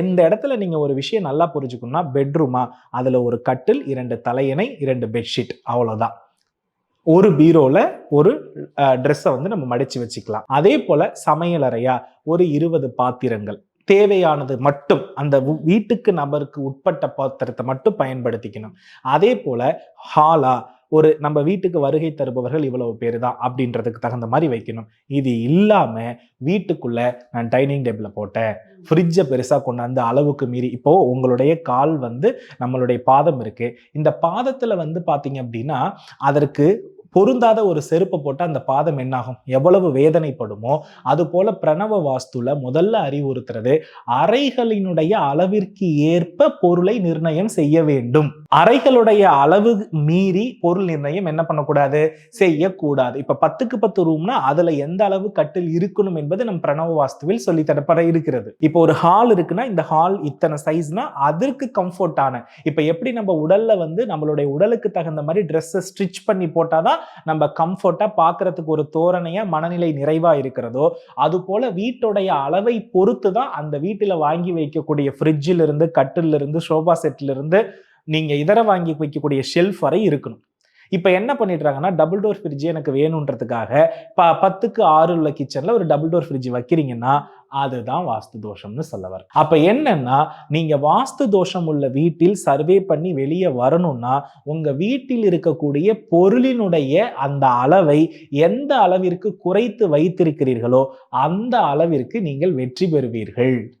எந்த இடத்துல நீங்கள் ஒரு விஷயம் நல்லா புரிஞ்சுக்கணும்னா பெட்ரூமா அதில் ஒரு கட்டில் இரண்டு தலையணை இரண்டு பெட்ஷீட் அவ்வளோதான் ஒரு பீரோல ஒரு ட்ரெஸ்ஸை வந்து நம்ம மடிச்சு வச்சுக்கலாம். அதே போல சமையலறையா ஒரு இருபது பாத்திரங்கள். தேவையானது மட்டும் அந்த வீட்டுக்கு நபருக்கு உட்பட்ட பாத்திரத்தை மட்டும் பயன்படுத்திக்கணும். அதே போல ஹாலா ஒரு நம்ம வீட்டுக்கு வருகை தருபவர்கள் இவ்வளவு பேர் தான் அப்படின்றதுக்கு தகுந்த மாதிரி வைக்கணும். இது இல்லாம வீட்டுக்குள்ள நான் டைனிங் டேபிளை போட்டேன். ஃப்ரிட்ஜை பெருசாக கொண்டாந்து அளவுக்கு மீறி இப்போ உங்களுடைய கால் வந்து நம்மளுடைய பாதம் இருக்கு. இந்த பாதத்துல வந்து பாத்தீங்க அப்படின்னா அதற்கு பொருந்தாத ஒரு செருப்பை போட்டால் அந்த பாதம் என்னாகும்? எவ்வளவு வேதனைப்படுமோ? அது போல பிரணவ வாஸ்துல முதல்ல அறிவுறுத்துறது அறைகளினுடைய அளவிற்கு ஏற்ப பொருளை நிர்ணயம் செய்ய வேண்டும். அறைகளுடைய அளவு மீறி பொருள் நிர்ணயம் என்ன பண்ணக்கூடாது? செய்யக்கூடாது. இப்ப பத்துக்கு பத்து ரூம்னா அதுல எந்த அளவு கட்டில் இருக்கணும் என்பது நம் பிரணவ வாஸ்துவில் சொல்லி தரப்பட இருக்கிறது. இப்போ ஒரு ஹால் இருக்குன்னா இந்த ஹால் இத்தனை சைஸ்னா அதற்கு கம்ஃபர்டான இப்ப எப்படி நம்ம உடல்ல வந்து நம்மளுடைய உடலுக்கு தகுந்த மாதிரி ட்ரெஸ்ஸை ஸ்டிச் பண்ணி போட்டாதான் நம்ம கம்ஃபர்ட்டா பார்க்கறதுக்கு ஒரு தோரணையா மனநிலை நிறைவா இருக்கிறதோ அது போல வீட்டுடைய அளவை பொறுத்து தான் அந்த வீட்டுல வாங்கி வைக்கக்கூடிய ஃப்ரிட்ஜில் இருந்து கட்டில் இருந்து சோஃபா செட்ல இருந்து நீங்கள் இதர வாங்கி வைக்கக்கூடிய ஷெல்ஃப் வரை இருக்கணும். இப்போ என்ன பண்ணிடுறாங்கன்னா டபுள் டோர் ஃப்ரிட்ஜ் எனக்கு வேணுன்றதுக்காக ப பத்துக்கு ஆறு உள்ள கிச்சனில் ஒரு டபுள் டோர் ஃப்ரிட்ஜ் வைக்கிறீங்கன்னா அதுதான் வாஸ்து தோஷம்னு சொல்ல வர அப்போ என்னன்னா நீங்கள் வாஸ்து தோஷம் உள்ள வீட்டில் சர்வே பண்ணி வெளியே வரணும்னா உங்கள் வீட்டில் இருக்கக்கூடிய பொருளினுடைய அந்த அளவை எந்த அளவிற்கு குறைத்து வைத்திருக்கிறீர்களோ அந்த அளவிற்கு நீங்கள் வெற்றி பெறுவீர்கள்.